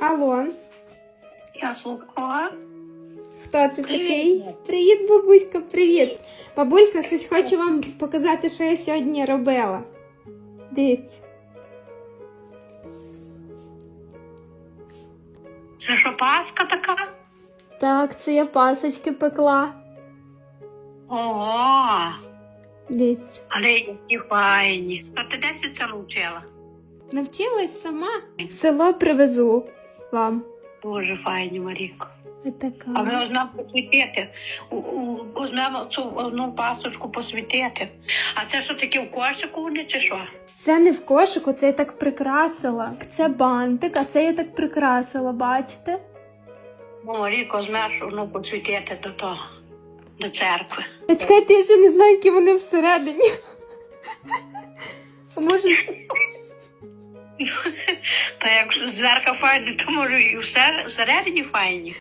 Алло, Я слухала. хто це Привіт. такий? Привіт, бабуська, привіт. Бабулька щось хоче вам показати, що я сьогодні робила. Дивіться. Це що паска така? Так, це я пасочки пекла. Ого, Дивіться. але які файні. А ти де це навчила? Навчилась сама. В село привезу вам. Дуже файні, Маріко. А Отака. ми ознаємо посвітити. У- цю одну пасочку посвітити. А це що таке в кошику вони чи що? Це не в кошику, це я так прикрасила. Це бантик, а це я так прикрасила, бачите? Ну, Маріко, знаєш, одну посвітити до того, до церкви. Та чекайте, я ще не знаю, які вони всередині. Може, Та якщо зверху файні, то може і все- всередині файні.